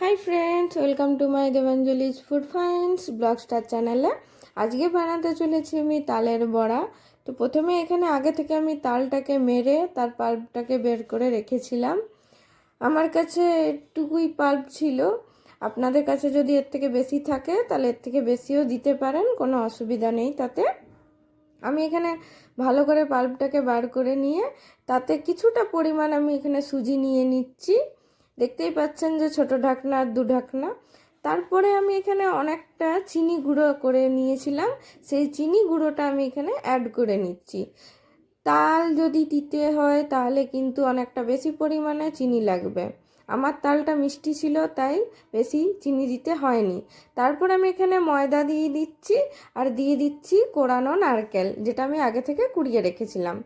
Hi friends welcome to my Debanjali's food finds blog star চ্যানেলে আজকে বানাতে চলেছি আমি তালের বড়া। তো প্রথমে এখানে আগে থেকে আমি তালটাকে মেরে, তার পাল্পটাকে বের করে রেখেছিলাম। আমার কাছে এটুকুই পাল্প ছিল। আপনাদের কাছে যদি এর থেকে বেশি থাকে, তাহলে এর থেকে বেশিও দিতে পারেন, কোনো অসুবিধা নেই তাতে। আমি এখানে ভালো করে পাল্পটাকে বার করে নিয়ে, তাতে কিছুটা পরিমাণ আমি এখানে সুজি নিয়ে নিচ্ছি। দেখতেই পাচ্ছেন যে ছোট ঢাকনা আর দু ঢাকনা। তারপরে আমি এখানে অনেকটা চিনি গুঁড়ো করে নিয়েছিলাম। সেই চিনি গুঁড়োটা আমি এখানে অ্যাড করে নিচ্ছি। তাল যদি দিতে হয় তাহলে কিন্তু অনেকটা বেশি পরিমাণে চিনি লাগবে। আমার তালটা মিষ্টি ছিল, তাই বেশি চিনি দিতে হয়নি। তারপর আমি এখানে ময়দা দিয়ে দিচ্ছি আর দিয়ে দিচ্ছি কোরানো নারকেল, যেটা আমি আগে থেকে কুড়িয়ে রেখেছিলাম।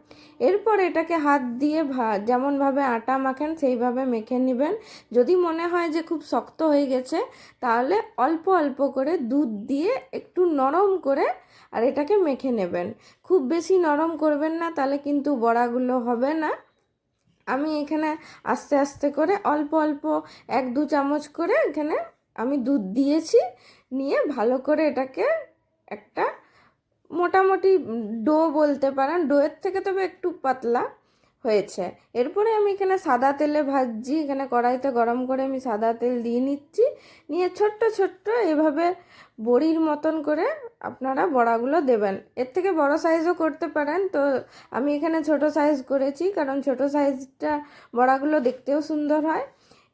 এরপর এটাকে হাত দিয়ে ভা, যেমনভাবে আটা মাখেন, সেইভাবে মেখে নেবেন। যদি মনে হয় যে খুব শক্ত হয়ে গেছে, তাহলে অল্প অল্প করে দুধ দিয়ে একটু নরম করে আর এটাকে মেখে নেবেন। খুব বেশি নরম করবেন না, তাহলে কিন্তু বড়াগুলো হবে না। আমি এখানে আস্তে আস্তে করে অল্প অল্প এক দু চামচ করে এখানে আমি দুধ দিয়েছি, নিয়ে ভালো করে এটাকে একটা মোটামুটি ডো বলতে পারেন, ডোয়ের থেকে তবে একটু পাতলা। হয়েছে। এরপরে আমি এখানে সাদা তেলে ভাজছি, এখানে কড়াইতে গরম করে আমি সাদা তেল দিয়ে নিচ্ছি। নিয়ে ছোট্ট ছোট্ট এভাবে বড়ির মতন করে আপনারা বড়াগুলো দেবেন। এর থেকে বড় সাইজও করতে পারেন। তো আমি এখানে ছোট সাইজ করেছি, কারণ ছোট সাইজটা বড়াগুলো দেখতেও সুন্দর হয়।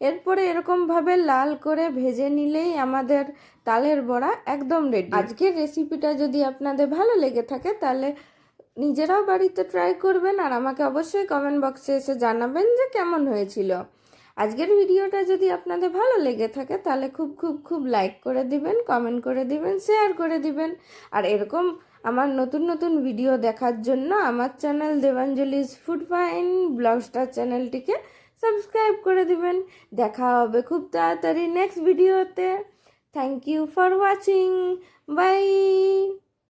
এরপরে এরকমভাবে লাল করে ভেজে নিলেই আমাদের তালের বড়া একদম রেডি আজকের রেসিপিটা যদি আপনাদের ভালো লেগে থাকে, তাহলে নিজেরাও বাড়িতে ট্রাই করবেন আর আমাকে অবশ্যই কমেন্ট বক্সে এসে জানাবেন যে কেমন হয়েছিল। আজকের ভিডিওটা যদি আপনাদের ভালো লেগে থাকে, তাহলে খুব খুব খুব লাইক করে দিবেন কমেন্ট করে দিবেন শেয়ার করে দিবেন। আর এরকম আমার নতুন নতুন ভিডিও দেখার জন্য আমার channel Debanjali's food fine blog star চ্যানেলটিকে সাবস্ক্রাইব করে দিবেন। দেখা হবে খুব তাড়াতাড়ি নেক্সট ভিডিওতে thank you for watching bye